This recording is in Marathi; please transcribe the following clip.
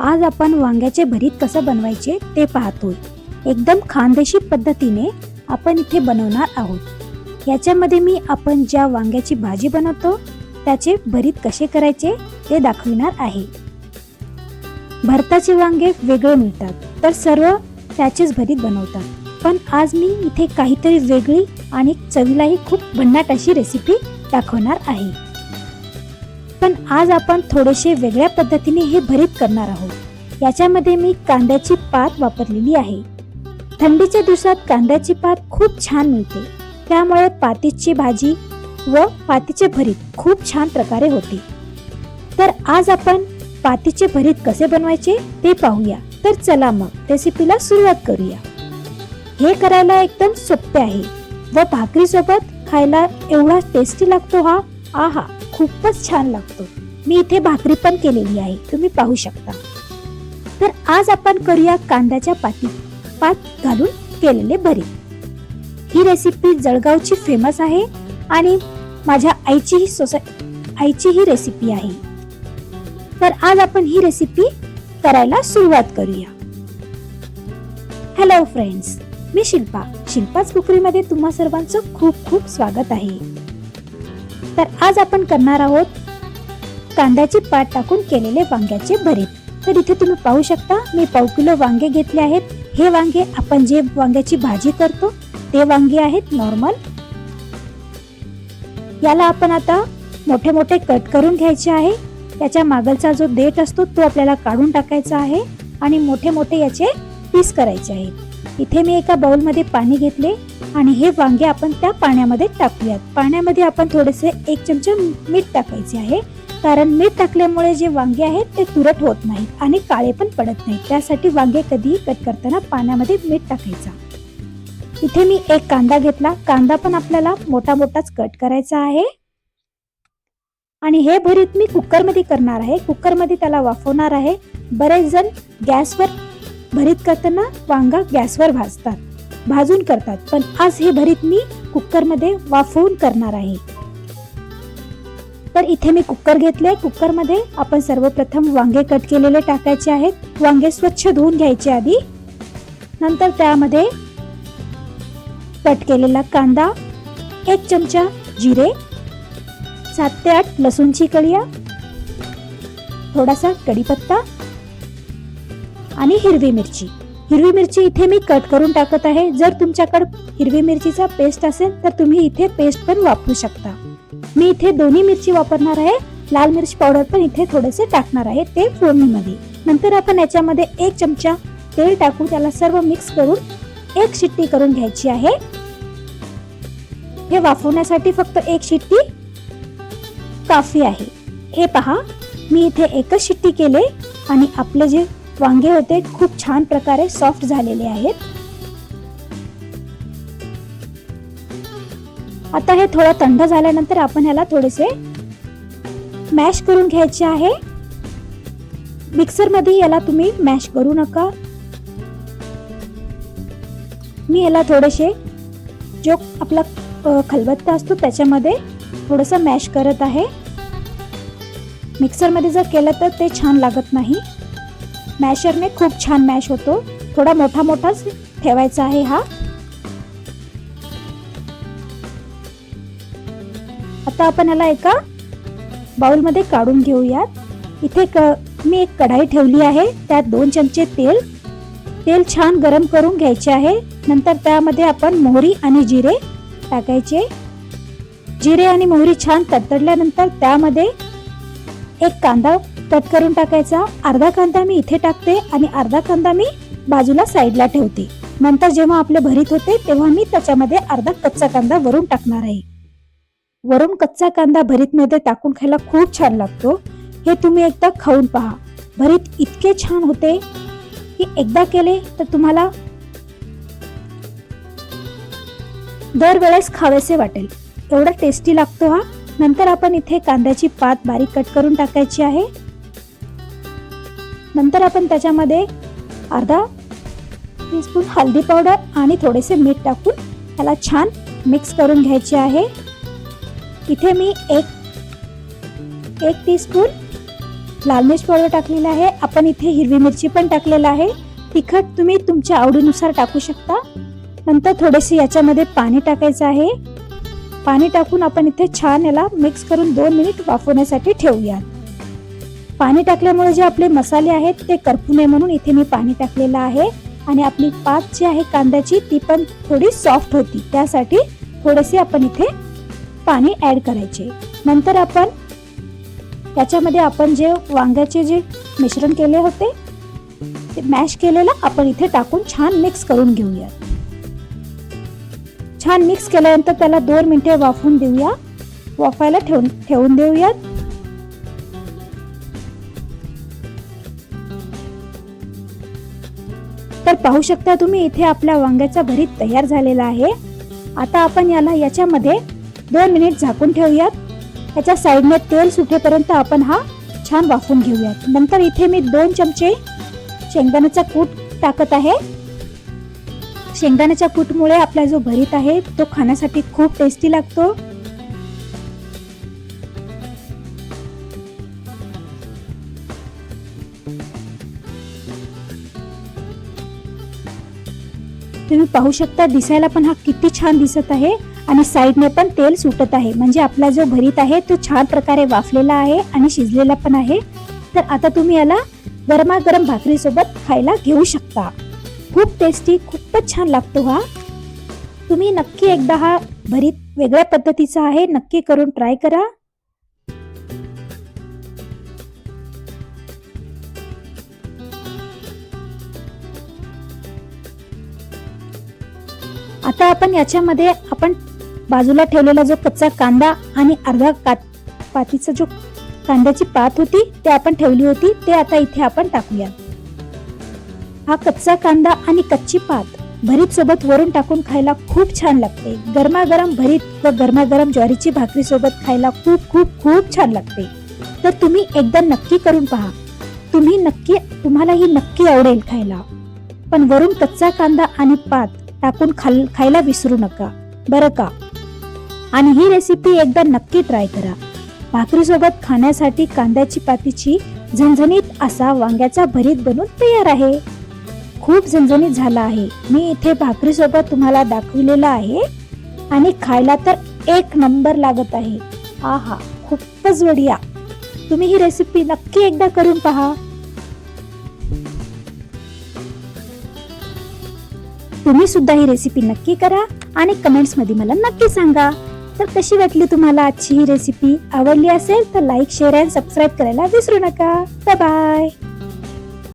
आज आपण वांग्याचे भरीत कसं बनवायचे ते पाहतोय. एकदम खानदेशी पद्धतीने आपण इथे बनवणार आहोत. याच्यामध्ये मी आपण ज्या वांग्याची भाजी बनवतो त्याचे भरीत कसे करायचे ते दाखविणार आहे. भरताचे वांगे वेगळे मिळतात तर सर्व त्याचेच भरीत बनवतात. पण आज मी इथे काहीतरी वेगळी आणि चवीलाही खूप भन्नाट अशी रेसिपी दाखवणार आहे. पण आज आपण थोडेसे वेगळ्या पद्धतीने हे भरीत करणार आहोत. याच्यामध्ये मी कांद्याची पात वापरलेली आहे. थंडीच्या दिवसात कांद्याची पात खूप छान मिळते. त्यामुळे पातीची भाजी व पातीचे भरीत खूप छान प्रकारे होते. तर आज आपण पातीचे भरीत कसे बनवायचे ते पाहूया. तर चला मग रेसिपीला सुरुवात करूया. हे करायला एकदम सोपे आहे. व भाकरी सोबत खायला एवढा टेस्टी लागतो हा. आहा. खूपच छान लागतो. मी इथे भाकरी पण केलेली आहे. तुम्ही पाहू शकता. तर आज आपण करूया कांद्याच्या पाती पात घालून केलेले भरीत ही रेसिपी जळगावची फेमस आहे आणि माझ्या आईची ही सोसाय आईची ही रेसिपी आहे. तर आज आपण ही रेसिपी करायला सुरुवात करूया. हॅलो फ्रेंड्स मी शिल्पा. शिल्पाच कुकरीमध्ये तुम्हा सर्वांचं खूप खूप स्वागत आहे. तर आज आपण करणार आहोत कांद्याची पात टाकून केलेले वांग्याचे भरीत. तर इथे तुम्ही पाहू शकता मी पाव किलो वांगे घेतले आहेत. हे वांगे आपण जे वांग्याची भाजी करतो ते वांगे आहेत नॉर्मल याला आपण आता मोठे मोठे कट करून घ्यायचे आहे. त्याच्या मागलचा जो देठ असतो तो आपल्याला काढून टाकायचा आहे आणि मोठे मोठे याचे पीस करायचे आहेत इथे मी एका बाउलमध्ये पाणी घेतले. आणि हे वांगे आपण त्या पाण्यामध्ये टाकूयात. पाण्यामध्ये आपण थोडेसे एक चमचा मीठ टाकायचे आहे. कारण मीठ टाकल्यामुळे जे वांगे आहेत ते तुरट होत नाहीत आणि काळे पण पडत नाहीत. त्यासाठी वांगे कधीही कट करताना पाण्यामध्ये मीठ टाकायचा. इथे मी एक कांदा घेतला. कांदा पण आपल्याला मोठा मोठाच कट करायचा आहे. आणि हे भरीत मी कुकरमध्ये करणार आहे. कुकरमध्ये त्याला वाफवणार आहे. बरेच जण गॅसवर भरीत करताना वांगा गॅसवर भाजतात. भाजून करतात. पण आज हे भरीत मी कुकरमध्ये वाफवून करणार आहे. तर इथे मी कुकर घेतले. कुकरमध्ये आपण सर्वप्रथम वांगे कट केलेले टाकायचे आहेत. वांगे स्वच्छ धुवून घ्यायचे आधी. नंतर त्यामध्ये कट केलेला कांदा एक चमचा जिरे सात ते आठ लसूणची कळिया थोडासा कढीपत्ता आणि हिरवी मिरची. हिरवी मिरची इथे मी कट करून टाकत आहे. जर तुमच्याकडे हिरवी मिरचीचा पेस्ट असेल तर तुम्ही इथे पेस्ट पण वापरू शकता. मी इथे दोन्ही मिरची वापरणार आहे. लाल मिरची पावडर पण इथे थोडेसे टाकणार आहे ते फोडणीमध्ये. नंतर आपण याच्यामध्ये एक चमचा तेल टाकून त्याला सर्व मिक्स करून एक शिट्टी करून घ्यायची आहे. हे वाफवण्यासाठी फक्त एक शिट्टी काफी आहे. हे पहा मी इथे एकच शिट्टी केले आणि आपले जे वांगे होते खूप छान प्रकारे सॉफ्ट झालेले आहेत. आता हे थोडं थंड झाल्यानंतर आपण ह्याला थोडेसे मॅश करून घ्यायचे आहे. मिक्सरमध्ये याला तुम्ही मॅश करू नका. मी याला थोडेसे जो आपला खलबत्ता असतो त्याच्यामध्ये थोडंसं मॅश करत आहे. मिक्सरमध्ये जर केलं तर ते छान लागत नाही. मॅशरने खूप छान मॅश होतो. थोडा मोठा मोठाच ठेवायचा आहे हा. आता आपण याला एका बाउलमध्ये काढून घेऊयात. इथे क मी एक कढाई ठेवली आहे. त्यात दोन चमचे तेल. तेल छान गरम करून घ्यायचे आहे. नंतर त्यामध्ये आपण मोहरी आणि जिरे टाकायचे. जिरे आणि मोहरी छान तडतडल्यानंतर त्यामध्ये एक कांदा कट करून टाकायचा. अर्धा कांदा मी इथे टाकते आणि अर्धा कांदा मी बाजूला साईडला ठेवते. नंतर जेव्हा आपले भरीत होते तेव्हा मी त्याच्यामध्ये अर्धा कच्चा कांदा वरून टाकणार आहे. वरून कच्चा कांदा भरीत मध्ये टाकून खायला खूप छान लागतो. हे तुम्ही एकदा खाऊन पहा. भरीत इतके छान होते की एकदा केले तर तुम्हाला दरवेळेस खावेसे वाटेल. एवढा टेस्टी लागतो हा. नंतर आपण इथे कांद्याची पात बारीक कट करून टाकायची आहे. नंतर आपण त्याच्यामध्ये अर्धा टीस्पून हळदी पावडर आणि थोडेसे मीठ टाकून त्याला छान मिक्स करून घ्यायचे आहे. इथे मी एक एक टीस्पून लाल मिरच पावडर टाकलेला आहे. आपण इथे हिरवी मिरची पण टाकलेला आहे. तिखट तुम्ही तुमच्या आवडीनुसार टाकू शकता. नंतर थोडेसे याच्यामध्ये पाणी टाकायचं आहे. पाणी टाकून आपण इथे छान याला मिक्स करून दोन मिनिट वाफवण्यासाठी ठेवूया पाणी टाकल्यामुळे जे आपले मसाले आहेत ते करपू नये म्हणून इथे मी पाणी टाकलेलं आहे. आणि आपली पात जी आहे कांद्याची ती पण थोडी सॉफ्ट होती. त्यासाठी थोडेसे आपण इथे पाणी ऍड करायचे. नंतर आपण त्याच्यामध्ये आपण जे वांग्याचे जे मिश्रण केले होते ते मॅश केलेलं आपण इथे टाकून छान मिक्स करून घेऊया. छान मिक्स केल्यानंतर त्याला दोन मिनिटे वाफून देऊया. वाफायला ठेवून ठेवून देऊयात. तर पाहू शकता तुम्ही इथे आपल्या वांग्याचा भरीत तयार झालेला आहे. आता आपण याला याच्यामध्ये दोन मिनिट झाकून ठेवूयात. याच्या साईडने तेल सुटेपर्यंत आपण हा छान वाफून घेऊयात. नंतर इथे मी दोन चमचे शेंगदाण्याचा कूट टाकत आहे. शेंगदाण्याच्या कूटमुळे आपला जो भरीत आहे तो खाण्यासाठी खूप टेस्टी लागतो. तुम्ही पाहू शकता दिसायला पण हा किती छान दिसत आहे आणि साईडने पण तेल सुटत आहे. म्हणजे आपला जो भरीत आहे तो छान प्रकारे वाफलेला आहे आणि शिजलेला पण आहे. तर आता तुम्ही याला गरमागरम भाकरीसोबत खायला घेऊ शकता. खूप टेस्टी खूपच छान लागतो हा. तुम्ही नक्की एकदा हा भरीत वेगळ्या पद्धतीचा आहे. नक्की करून ट्राय करा. आता आपण याच्यामध्ये आपण बाजूला ठेवलेला जो कच्चा कांदा आणि अर्धा का पातीचा जो कांद्याची पात होती ते आपण ठेवली होती ते आता इथे आपण टाकूया. हा कच्चा कांदा आणि कच्ची पात भरीत सोबत वरून टाकून खायला खूप छान लागते. गरमागरम भरीत व गरमागरम ज्वारीची भाकरी सोबत खायला खूप खूप खूप छान लागते. तर तुम्ही एकदा नक्की करून पहा. तुम्ही नक्की तुम्हाला ही नक्की आवडेल खायला. पण वरून कच्चा कांदा आणि पात टाकून खाल खायला विसरू नका. बरं का? आणि ही रेसिपी एकदा नक्की ट्राय करा. भाकरीसोबत खाण्यासाठी कांद्याची पातीची झणझणीत असा वांग्याचा भरीत बनून तयार आहे. खूप झणझणीत झाला आहे. मी इथे भाकरीसोबत तुम्हाला दाखविलेला आहे आणि खायला तर एक नंबर लागत आहे. हा हा खूपच बढिया तुम्ही ही रेसिपी नक्की एकदा करून पहा. तुम्ही सुद्धा ही रेसिपी नक्की करा आणि कमेंट्समध्ये मला नक्की सांगा. तर कशी वाटली तुम्हाला आजची ही रेसिपी आवडली असेल तर लाईक शेअर अँड सबस्क्राईब करायला विसरू नका. बाय